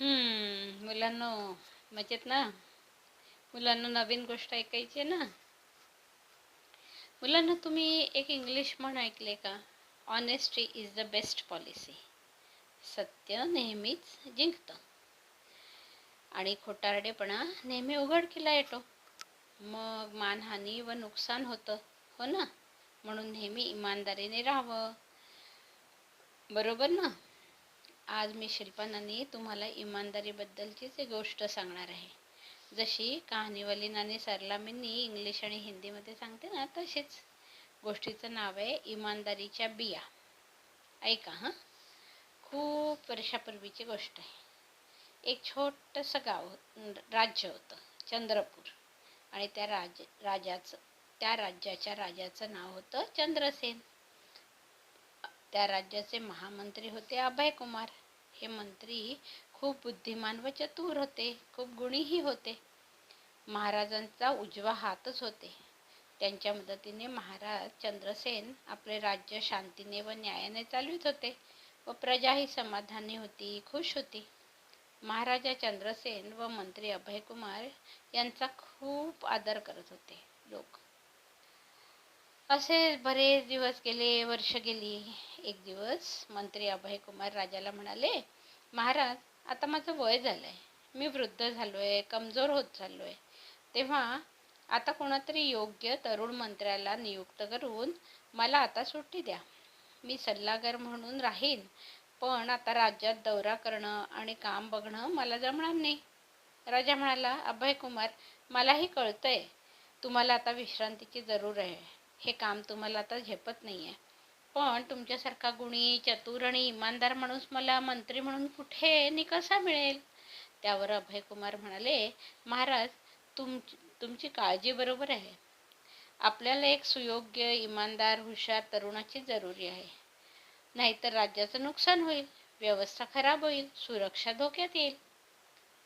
मुलांना मुलांनो मजेत ना? मुलांना नवीन गोष्ट ऐकायची आहे ना? मुलांना तुम्ही एक इंग्लिश म्हण ऐकले का? Honesty is the best policy सत्य नेहमीच जिंकतं. आणि खोटारडेपणा नेहमी उघडकीला येतो. मग मानहानी व नुकसान होतं हो ना? म्हणून नेहमी इमानदारीने राहावं. बरोबर ना? आज मी शिल्पानानी तुम्हाला इमानदारीबद्दलचीच एक गोष्ट सांगणार आहे. जशी कहाणीवाली नानी सरलामींनी इंग्लिश आणि हिंदीमध्ये सांगते ना तशीच. गोष्टीचं नाव आहे इमानदारीच्या बिया. ऐका हां? खूप वर्षापूर्वीची गोष्ट आहे. एक छोटंसं गाव राज्य होतं चंद्रपूर. आणि त्या राज राजाचं त्या राज्याच्या राजाचं नाव होतं चंद्रसेन. त्या राज्याचे महामंत्री होते अभय कुमार. हे मंत्री खूप बुद्धिमान व चतुर होते खूप गुणीही होते. महाराजांचा उजवा हातच होते. त्यांच्या मदतीने महाराज चंद्रसेन आपले राज्य शांतीने व न्यायाने चालवित होते व प्रजाही समाधानी होती खुश होती. महाराजा चंद्रसेन व मंत्री अभय कुमार यांचा खूप आदर करत होते लोक. असे बरेच दिवस गेले वर्ष गेली एक दिवस मंत्री अभय कुमार राजाला म्हणाले महाराज आता माझं वय झालंय. मी वृद्ध झालोय कमजोर होत चाललोय. तेव्हा आता कोणातरी योग्य तरुण मंत्र्याला नियुक्त करून मला आता सुट्टी द्या. मी सल्लागार म्हणून राहीन पण आता राज्यात दौरा करणं आणि काम बघणं मला जमणार नाही. राजा म्हणाला अभय कुमार मलाही कळतंय. तुम्हाला आता विश्रांतीची जरूर आहे. हे काम तुम्हाला आता झेपत नाही आहे पण तुमच्यासारखा गुणी चतुर आणि इमानदार माणूस मला मंत्री म्हणून कुठे आणि कसा मिळेल? त्यावर अभय कुमार म्हणाले महाराज तुम तुमची काळजी बरोबर आहे. आपल्याला एक सुयोग्य इमानदार हुशार तरुणाची जरुरी आहे. नाहीतर राज्याचं नुकसान होईल व्यवस्था खराब होईल सुरक्षा धोक्यात येईल.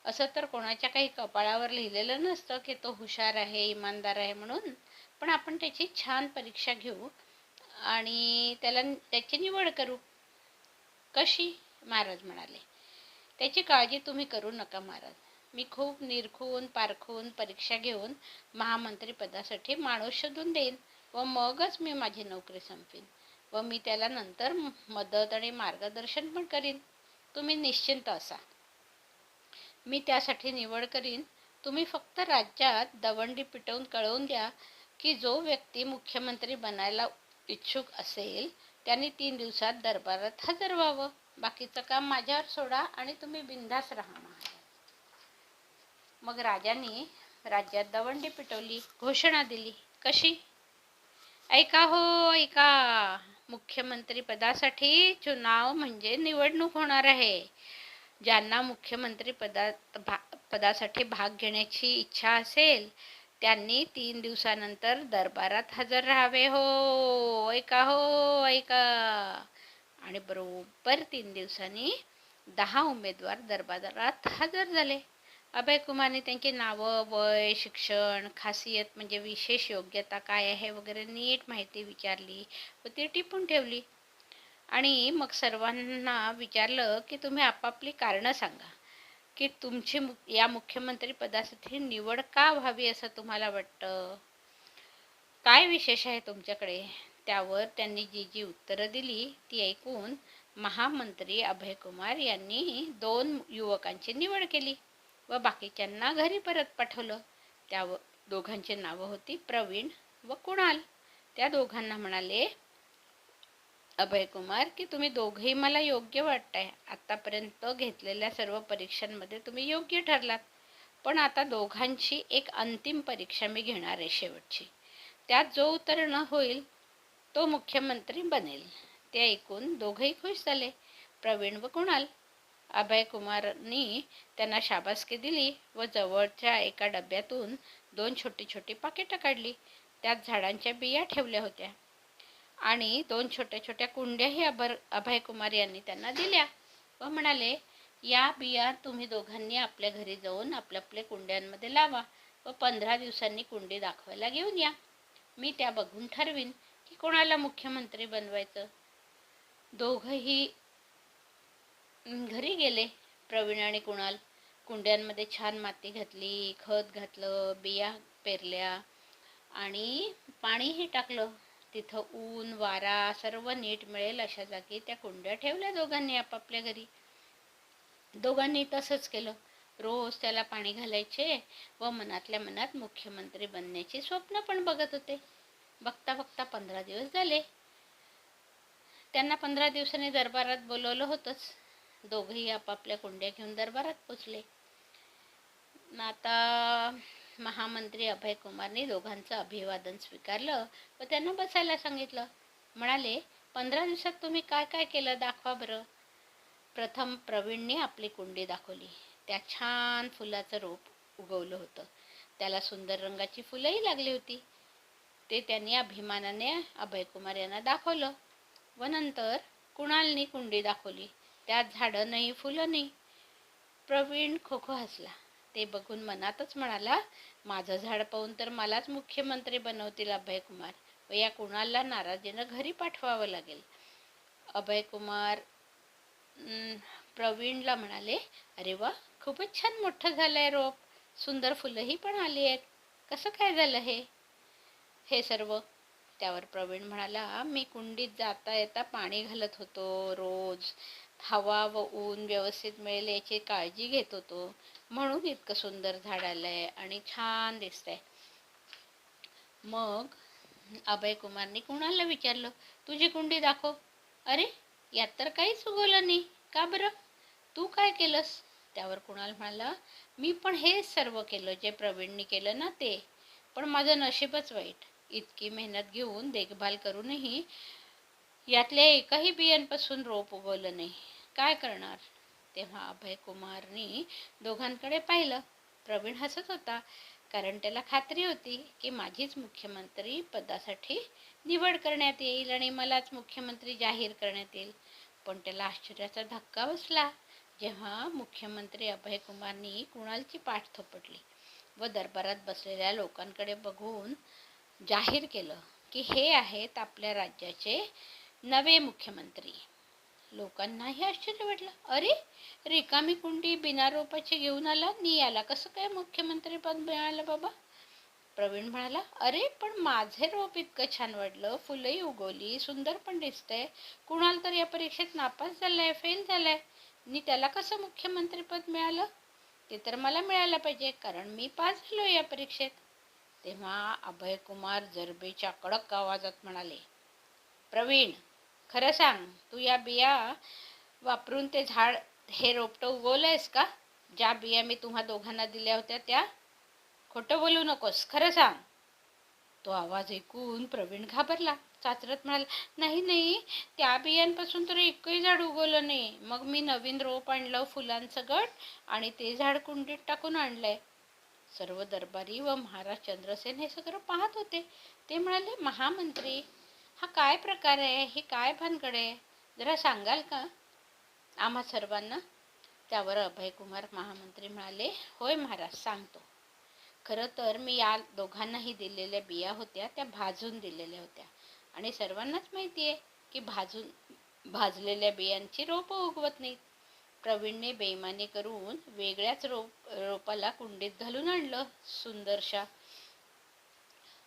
असं तर कोणाच्या काही कपाळावर लिहिलेलं नसतं की तो हुशार आहे इमानदार आहे म्हणून पण आपण त्याची छान परीक्षा घेऊ आणि त्याला त्याची निवड करू. कशी? महाराज म्हणाले. त्याची काळजी तुम्ही करू नका महाराज. मी खूप निरखून पारखून परीक्षा घेऊन महामंत्री पदासाठी माणूस शोधून देईन व मगच मी माझी नोकरी संपवीन व मी त्याला नंतर मदत आणि मार्गदर्शन पण करीन. तुम्ही निश्चिंत असा. मी त्यासाठी निवड करीन. तुम्ही फक्त राज्यात दवंडी पिटवून कळवून द्या. की जो व्यक्ती मुख्यमंत्री बनायला इच्छुक असेल त्यांनी तीन दिवसात दरबारात हजर व्हावं. बाकीचं काम माझ्यावर सोडा आणि तुम्ही बिंदास राहा मग राजांनी राज्यात दवंडी पिटवली घोषणा दिली. कशी? ऐका हो ऐका. मुख्यमंत्री पदासाठी चुनाव म्हणजे निवडणूक होणार आहे. ज्यांना मुख्यमंत्री पदा भा पदासाठी भाग घेण्याची इच्छा असेल त्यांनी तीन दिवसानंतर दरबारात हजर राहावे. हो ऐका हो ऐका. आणि बरोबर तीन दिवसांनी दहा उमेदवार दरबारात हजर झाले. अभय कुमारने त्यांची नावं वय शिक्षण खासियत म्हणजे विशेष योग्यता काय आहे वगैरे नीट माहिती विचारली व ती टिपून ठेवली. आणि मग सर्वांना विचारलं की तुम्ही आपापली कारणं सांगा. की तुमची मु या मुख्यमंत्री पदासाठी निवड का व्हावी असं तुम्हाला वाटतं? काय विशेष आहे तुमच्याकडे? त्यावर त्यांनी जी जी उत्तरं दिली ती ऐकून महामंत्री अभय कुमार यांनी दोन युवकांची निवड केली व बाकीच्यांना घरी परत पाठवलं. त्यावर दोघांची नावं होती प्रवीण व कुणाल. त्या दोघांना म्हणाले अभय कुमार की तुम्ही दोघेही मला योग्य वाटताय. आतापर्यंत घेतलेल्या सर्व परीक्षांमध्ये तुम्ही योग्य ठरलात. पण आता दोघांची एक अंतिम परीक्षा मी घेणार आहे शेवटची. त्यात जो उत्तीर्ण होईल तो मुख्यमंत्री बनेल. ते ऐकून दोघेही खुश झाले. प्रवीण व कुणाल? अभय कुमारनी त्यांना शाबासकी दिली व जवळच्या एका डब्यातून दोन छोटी छोटी पाकिटं काढली. त्यात झाडांच्या बिया ठेवल्या होत्या. आणि दोन छोट्या छोट्या कुंड्याही अभर अभय कुमार यांनी त्यांना दिल्या. व म्हणाले या बिया तुम्ही दोघांनी आपल्या घरी जाऊन आपल्या आपल्या कुंड्यांमध्ये लावा व पंधरा दिवसांनी कुंडी दाखवायला घेऊन या. मी त्या बघून ठरवीन की कोणाला मुख्यमंत्री बनवायचं. दोघंही घरी गेले. प्रवीण आणि कुणाल कुंड्यांमध्ये छान माती घातली खत घातलं बिया पेरल्या आणि पाणीही टाकलं. तिथं ऊन वारा सर्व नीट मिळेल अशा जागी त्या कुंड्या ठेवल्या दोघांनी आपापल्या घरी. दोघांनी तसंच केलं. रोज त्याला पाणी घालायचे व मनातल्या मनात मुख्यमंत्री बनण्याची स्वप्न पण बघत होते. बघता बघता पंधरा दिवस झाले. त्यांना पंधरा दिवसांनी दरबारात बोलवलं होतंच. दोघंही आपापल्या कुंड्या घेऊन दरबारात पोचले. आता महामंत्री अभय कुमारने दोघांचं अभिवादन स्वीकारलं व त्यांना बसायला सांगितलं. म्हणाले पंधरा दिवसात तुम्ही काय काय केलं दाखवा बरं. प्रथम प्रवीणने आपली कुंडी दाखवली. त्या छान फुलाचं रोप उगवलं होतं. त्याला सुंदर रंगाची फुलंही लागली होती. ते त्यांनी अभिमानाने अभय कुमार यांना दाखवलं व नंतर कुणालनी कुंडी दाखवली. त्यात झाडं नाही फुलं नाही. प्रवीण खोखो हसला. ते बघून मनातच म्हणाला माझं झाड पाहून तर मलाच मुख्यमंत्री बनवतील अभय कुमार व या कुणाला नाराजीनं घरी पाठवावं लागेल? अभय कुमार प्रवीणला म्हणाले अरे वा खूपच छान मोठं झालंय रोप. सुंदर फुलंही पण आली आहेत. कसं काय झालं हे? हे सर्व त्यावर प्रवीण म्हणाला मी कुंडीत जाता येता पाणी घालत होतो. रोज हवा व ऊन व्यवस्थित मिळेल याची काळजी घेत होतो. म्हणून इतकं सुंदर झाड आलंय आणि छान दिसतंय. मग अभय कुमारने कुणाला विचारलं तुझी कुंडी दाखव. अरे यात तर काहीच उगवलं नाही. का बरं? तू काय केलंस? त्यावर कुणाल म्हणाला मी पण हे सर्व केलं जे प्रवीणने केलं ना ते. पण माझं नशीबच वाईट. इतकी मेहनत घेऊन देखभाल करूनही यातल्या एकाही बियांपासून रोप उगवलं नाही. काय करणार? तेव्हा अभय कुमारनी दोघांकडे पाहिलं. प्रवीण हसत होता. कारण त्याला खात्री होती की माझीच मुख्यमंत्री पदासाठी निवड करण्यात येईल आणि मलाच मुख्यमंत्री जाहीर करण्यात येईल. पण त्याला आश्चर्याचा धक्का बसला. जेव्हा मुख्यमंत्री अभय कुमारनी कुणालची पाठ थोपटली व दरबारात बसलेल्या लोकांकडे बघून जाहीर केलं की हे आहेत आपल्या राज्याचे नवे मुख्यमंत्री. लोकांनाही आश्चर्य वाटलं. अरे रिकामी कुंडी बिना रोपाची घेऊन आला? नी याला कसं काय मुख्यमंत्री पद मिळालं बाबा? प्रवीण म्हणाला अरे पण माझे रोप इतकं छान वाढलं. फुलंही उगवली. सुंदर पण दिसतंय. कुणाल तर या परीक्षेत नापास झालाय फेल झालाय. नी त्याला कसं मुख्यमंत्रीपद मिळालं? ते तर मला मिळालं पाहिजे कारण मी पास झालो या परीक्षेत. तेव्हा अभय कुमार जरबेच्या कडक आवाजात म्हणाले प्रवीण खरं सांग तू या बिया वापरून ते झाड हे रोपटं उगवलंयस का? ज्या बिया मी तुम्हा दोघांना दिल्या होत्या त्या खोटं बोलू नकोस खरं सांग. तो आवाज ऐकून प्रवीण घाबरला चाचरत म्हणाला नाही नाही त्या बियांपासून तर एकही झाड उगवलं नाही. मग मी नवीन रोप आणलं फुलांचं गट आणि ते झाड कुंडीत टाकून आणलंय. सर्व दरबारी व महाराज चंद्रसेन हे सगळं पाहत होते. ते म्हणाले महामंत्री हा काय प्रकार आहे? हे काय भानगड आहे? जरा सांगाल का? आम्हा सर्वांना त्यावर अभय कुमार महामंत्री म्हणाले होय महाराज सांगतो. खरं तर मी या दोघांनाही दिलेल्या बिया होत्या त्या भाजून दिलेल्या होत्या. आणि सर्वांनाच माहिती आहे की भाजून भाजलेल्या बियांची रोपं उगवत नाहीत. प्रवीणने बेईमानी करून वेगळ्याच रोप रोपाला कुंडीत घालून आणलं सुंदरशा.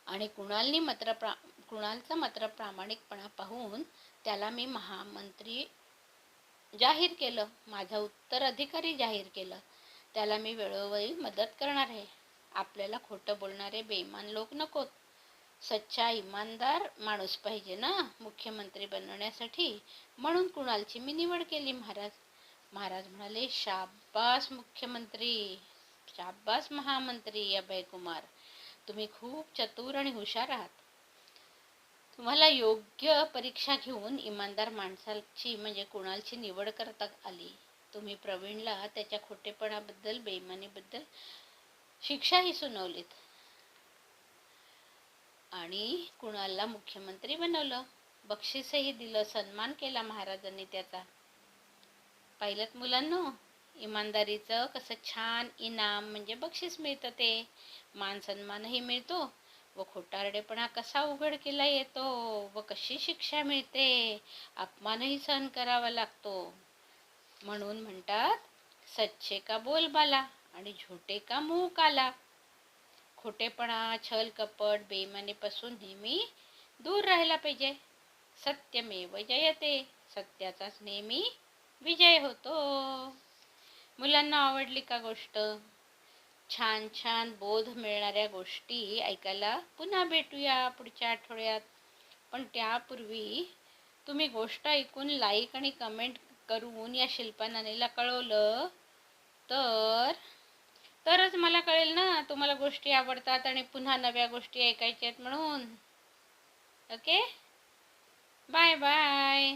आणि कुणालनी मात्र प्रा कुणालचा मात्र प्रामाणिकपणा पाहून त्याला मी महामंत्री जाहीर केलं माझा उत्तराधिकारी जाहीर केलं. त्याला मी वेळोवेळी मदत करणार आहे. आपल्याला खोटं बोलणारे बेईमान लोक नकोत. सच्चा इमानदार माणूस पाहिजे ना मुख्यमंत्री बनवण्यासाठी. म्हणून कुणालची मी निवड केली महाराज. महाराज म्हणाले शाब्बास मुख्यमंत्री शाब्बास महामंत्री अभय कुमार. तुम्ही खूप चतुर आणि हुशार आहात. तुम्हाला योग्य परीक्षा घेऊन इमानदार माणसाची म्हणजे कुणालची निवड करता आली. तुम्ही प्रवीणला त्याच्या खोटेपणाबद्दल बेईमानीबद्दल शिक्षाही सुनावलीत. आणि कुणालला मुख्यमंत्री बनवलं? बक्षीसही दिलं सन्मान केला महाराजांनी त्याचा. पाहिलं मुलांनो. इमानदारीचं कसं छान इनाम म्हणजे बक्षीस मिळतं ते. मान सन्मानही मिळतो व खोटारडेपणा कसा उघड केला येतो व कशी शिक्षा मिळते अपमानही सहन करावा लागतो. म्हणून म्हणतात सच्चे का बोलबाला आणि झोटे का मूक काला? खोटेपणा छल कपट बेमानेपासून नेहमी दूर राहायला पाहिजे. सत्यमेव जयते सत्याचाच नेहमी विजय होतो. मुलांना आवडली का गोष्ट? छान छान बोध मिळणाऱ्या गोष्टी ऐकायला पुन्हा भेटूया पुढच्या आठवड्यात. पण त्यापूर्वी तुम्ही गोष्ट ऐकून लाईक आणि कमेंट करून या शिल्पानानीला कळवलं तर? तरच मला कळेल ना तुम्हाला गोष्टी आवडतात आणि पुन्हा नव्या गोष्टी ऐकायच्या आहेत म्हणून. Okay bye bye